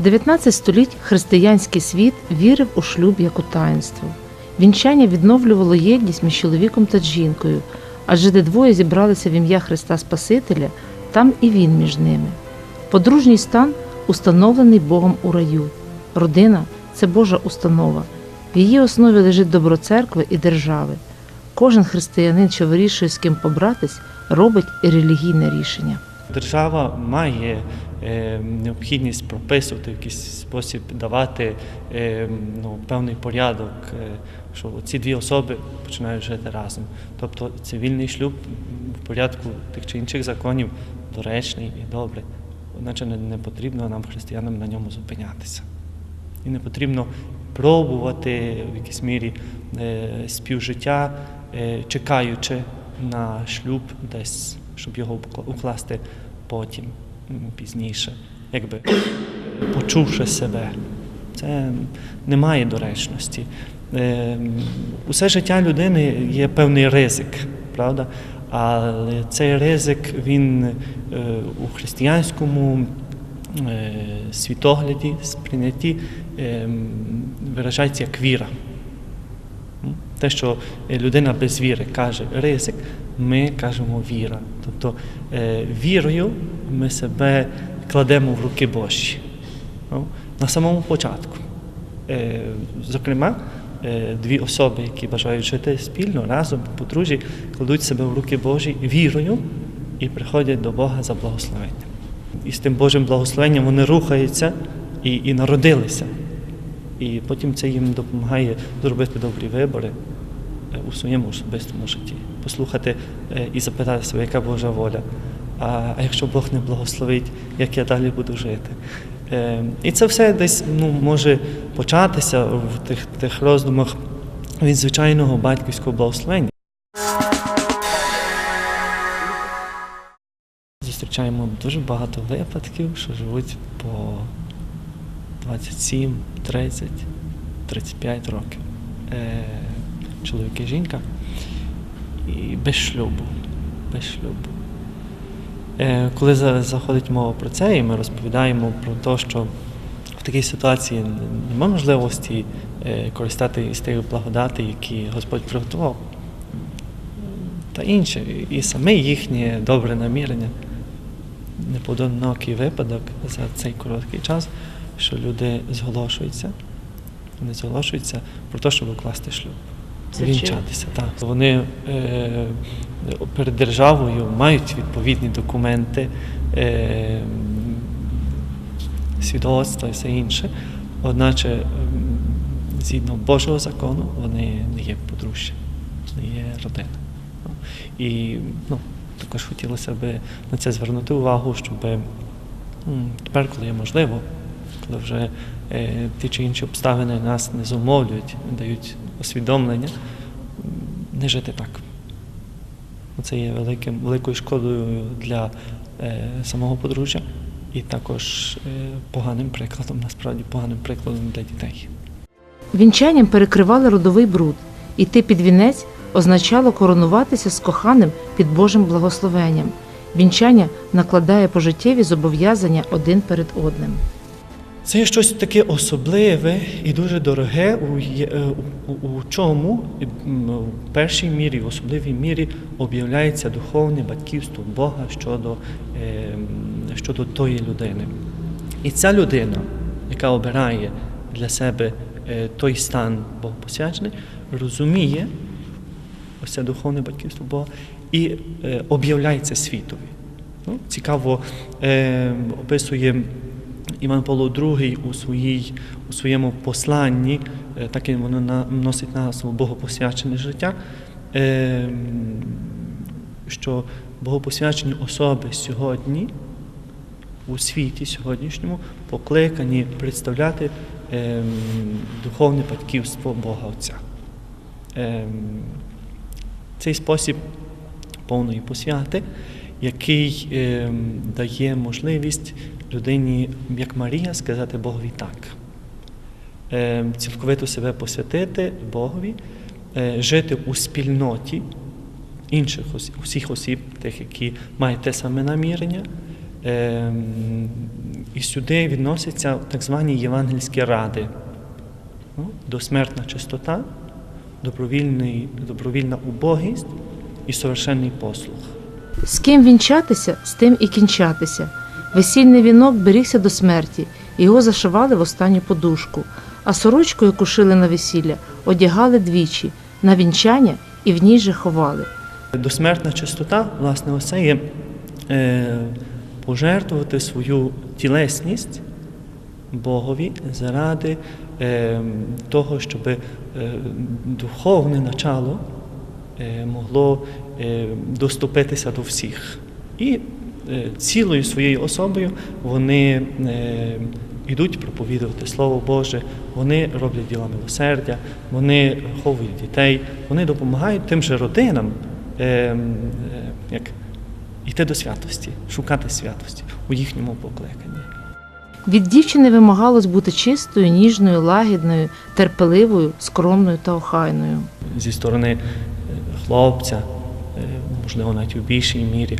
19 століть християнський світ вірив у шлюб як у таїнство. Вінчання відновлювало єдність між чоловіком та жінкою, адже де двоє зібралися в ім'я Христа Спасителя, там і він між ними. Подружній стан установлений Богом у раю. Родина це Божа установа. В її основі лежить добро церкви і держави. Кожен християнин, що вирішує з ким побратись, робить і релігійне рішення. Держава має необхідність прописувати в якийсь спосіб, давати е, ну, певний порядок, е, що ці дві особи починають жити разом. Тобто цивільний шлюб в порядку тих чи інших законів доречний і добрий. Одначе не, потрібно нам, християнам, на ньому зупинятися. І не потрібно пробувати в якійсь мірі е, співжиття, е, чекаючи на шлюб десь, щоб його укласти потім, пізніше, якби почувши себе. Це не має доречності. Е, Усе життя людини є певний ризик, правда? Але цей ризик він е, у християнському е, світогляді, сприйнятті виражається як віра. Те, що людина без віри каже ризик, ми кажемо віра. Тобто вірою ми себе кладемо в руки Божі. Ну, На самому початку. Е, Зокрема, е, дві особи, які бажають жити спільно, разом, по подружжі, кладуть себе в руки Божі вірою і приходять до Бога за благословенням. І з тим Божим благословенням вони рухаються і, і народилися. І потім це їм допомагає зробити добрі вибори е, у своєму особистому житті, послухати і запитати себе, яка Божа воля. А, якщо Бог не благословить, як я далі буду жити? Е, І це все десь ну, може початися в тих, тих роздумах від звичайного батьківського благословення. Зустрічаємо дуже багато випадків, що живуть по 27, 30, 35 років. Е, чоловік і жінка. І без шлюбу. Без шлюбу. Е, коли за- заходить мова про це, і ми розповідаємо про те, що в такій ситуації немає можливості е, користатися із тих благодати, які Господь приготував, та інше, і саме їхнє добре намірення непоодинокий випадок за цей короткий час, що люди зголошуються, вони зголошуються про те, щоб укласти шлюб. Вінчатися, так. Вони е, перед державою мають відповідні документи, е, свідоцтва і все інше. Одначе, згідно Божого закону, вони не є подружжя, не є родина. І ну, також хотілося б на це звернути увагу, щоб тепер, коли є можливо, коли вже е, ті чи інші обставини нас не зумовлюють, дають усвідомлення, не жити так. Це є великим, великою шкодою для е, самого подружжя і також е, поганим прикладом, насправді поганим прикладом для дітей. Вінчанням перекривали родовий бруд. Іти під вінець означало коронуватися з коханим під Божим благословенням. Вінчання накладає пожиттєві зобов'язання один перед одним. Це є щось таке особливе і дуже дороге, у, е, у, у, чому в першій мірі, в особливій мірі об'являється духовне батьківство Бога щодо, е, щодо тої людини. І ця людина, яка обирає для себе е, той стан Богопосвячений, розуміє ось це духовне батьківство Бога і об'являється світові. Ну, цікаво описує Іван Павло II у, своїй, у своєму посланні, е, так і воно носить назву Богопосвячене життя, е, що богопосвячені особи сьогодні у світі сьогоднішньому покликані представляти ем, духовне батьківство Бога Отця. Цей спосіб повної посвяти, який дає можливість людині, як Марія, сказати Богові так. Ем, цілковито себе посвятити Богові, е, жити у спільноті інших усіх осіб, тих, які мають те саме намірення, ем, і сюди відносяться так звані євангельські ради. Досмертна чистота, добровільна убогість і совершенний послуг. З ким вінчатися, з тим і кінчатися. Весільний вінок берігся до смерті, його зашивали в останню подушку, а сорочку, яку шили на весілля, одягали двічі на вінчання і в ній же ховали. Досмертна чистота, власне, оце є е, пожертвувати свою тілесність Богові заради е, того, щоб е, духовне начало е, могло е, доступитися до всіх. І цілою своєю особою вони е, йдуть проповідувати Слово Боже, вони роблять діла милосердя, вони ховують дітей, вони допомагають тим же родинам е, е, як, йти до святості, шукати святості у їхньому покликанні. Від дівчини вимагалось бути чистою, ніжною, лагідною, терпеливою, скромною та охайною. зі сторони е, хлопця, е, можливо, навіть у більшій мірі,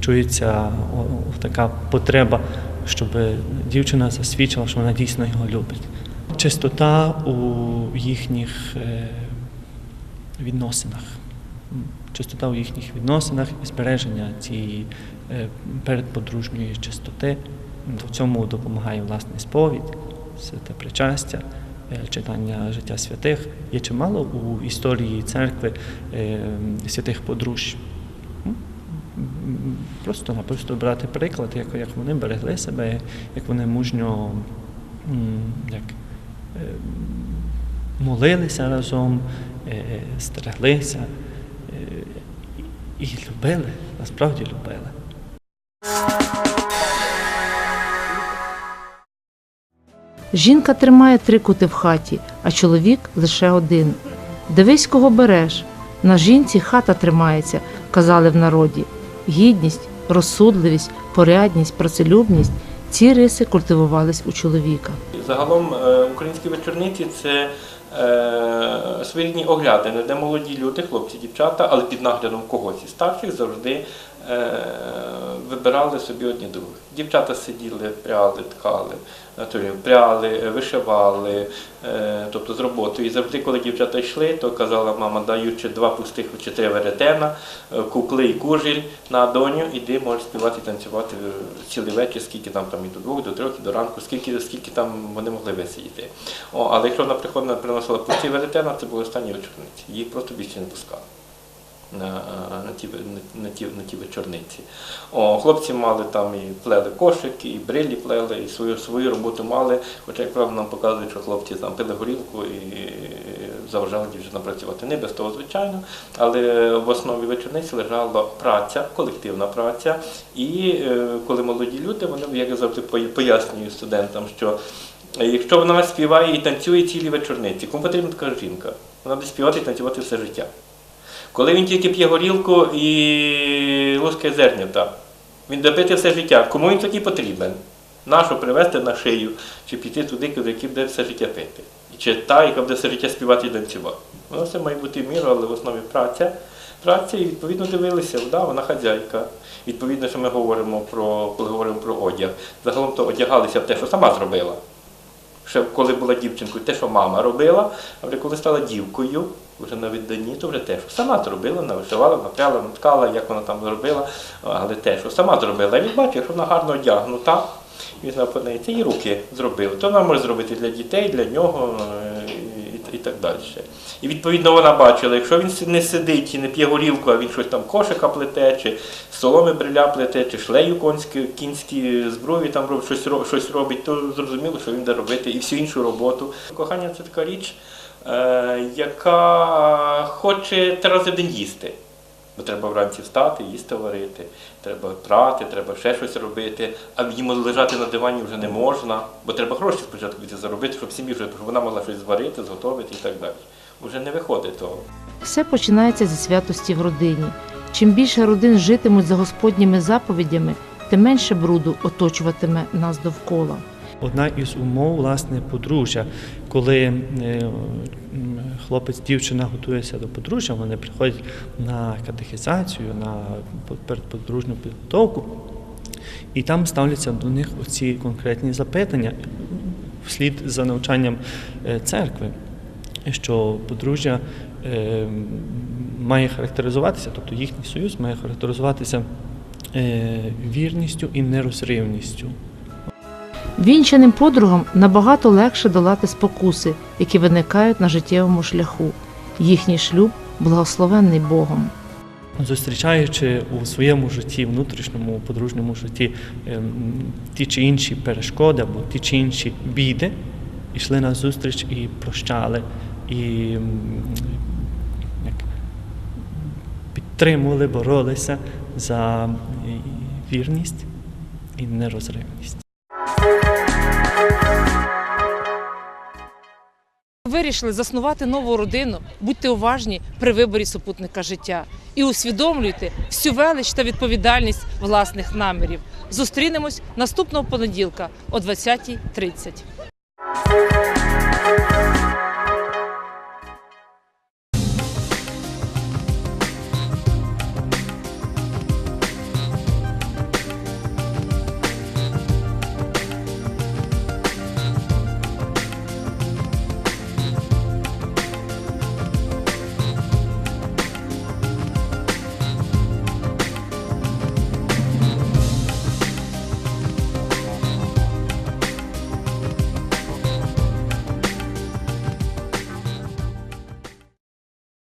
чується така потреба, щоб дівчина засвідчила, що вона дійсно його любить. Чистота у їхніх е, відносинах. Чистота у їхніх відносинах і збереження цієї е, передподружньої чистоти. В цьому допомагає власне сповідь, святе причастя, е, читання життя святих. Є чимало у історії церкви святих подружжя. М? М, Просто напросто брати приклад, як, як вони берегли себе, як вони мужньо як, е, молилися разом, е, е, і і любили, насправді любили. Жінка тримає три кути в хаті, а чоловік лише один. Дивись, кого береш. На жінці хата тримається, казали в народі. Гідність, розсудливість, порядність, працелюбність ці риси культивувались у чоловіка. Загалом е, українські вечорниці це е, своєрідні оглядини, де молоді люди, хлопці, дівчата, але під наглядом когось із старших завжди е, вибирали собі одні других. Дівчата сиділи, пряли, ткали, пряли, вишивали, е, тобто з роботою. І завжди, коли дівчата йшли, то казала мама, даючи два пустих чи три веретена, е, кукли і кужіль на доню, іди, можеш співати і танцювати е, цілий вечір, скільки там, там і до двох, до трьох, і до ранку, скільки, скільки там вони могли висидіти. О, але якщо вона приходила, приносила пусті веретена, це були останні вечорниці. Їх просто більше не пускали. На, на, ті, на, ті, на ті вечорниці. О, хлопці мали там і плели кошики, і брилі плели, і свою, свою роботу мали. Хоча, як правило, нам показують, що хлопці там пили горілку і заважали дівчинам працювати. Не без того, звичайно, але в основі вечорниці лежала праця, колективна праця. І е, коли молоді люди, вони, як я завжди пояснюю студентам, що якщо вона співає і танцює цілі вечорниці, кому потрібна така жінка? Вона буде співати і танцювати все життя. Коли він тільки п'є горілку і лускає зернята, він добити все життя. Кому він такий потрібен? Нашу привезти на шию, чи піти туди, куди буде все життя пити. І чи та, яка буде все життя співати і танцювати. Воно все має бути в міру, але в основі праця. Праця і відповідно дивилися, да, вона хазяйка. Відповідно, що ми говоримо про, коли говоримо про одяг. Загалом то одягалися в те, що сама зробила. Ще коли була дівчинкою, те, що мама робила, а вже коли стала дівкою, вже на відданні, то вже те, що сама зробила, навишивала, напряла, наткала, як вона там зробила, але те, що сама зробила. І він бачив, що вона гарно одягнута, він по неї, це і руки зробили. То вона може зробити для дітей, для нього і, так далі. І відповідно вона бачила, якщо він не сидить і не п'є горілку, а він щось там кошика плете, чи соломи бриля плете, чи шлею конські, кінські зброї там щось, щось робить, то зрозуміло, що він буде робити і всю іншу роботу. Кохання це така річ, е, яка хоче три рази день їсти. Бо треба вранці встати, їсти варити, треба прати, треба ще щось робити, а їм лежати на дивані вже не можна, бо треба гроші спочатку заробити, щоб сім'ї вже щоб вона могла щось зварити, зготовити і так далі. Вже не виходить того. Все починається зі святості в родині. Чим більше родин житимуть за Господніми заповідями, тим менше бруду оточуватиме нас довкола. Одна із умов власне подружжя, коли е, хлопець, дівчина готується до подружжя, вони приходять на катехізацію, на передподружню підготовку. І там ставляться до них оці конкретні запитання вслід за навчанням е, церкви, що подружжя е, має характеризуватися, тобто їхній союз має характеризуватися вірністю і нерозривністю. Вінчаним подругам набагато легше долати спокуси, які виникають на життєвому шляху. Їхній шлюб благословенний Богом. Зустрічаючи у своєму житті, внутрішньому подружньому житті ем, ті чи інші перешкоди або ті чи інші біди, йшли на зустріч і прощали, і як, підтримували, боролися за е, вірність і нерозривність. Вирішили заснувати нову родину, будьте уважні при виборі супутника життя і усвідомлюйте всю велич та відповідальність власних намірів. Зустрінемось наступного понеділка о 20.30.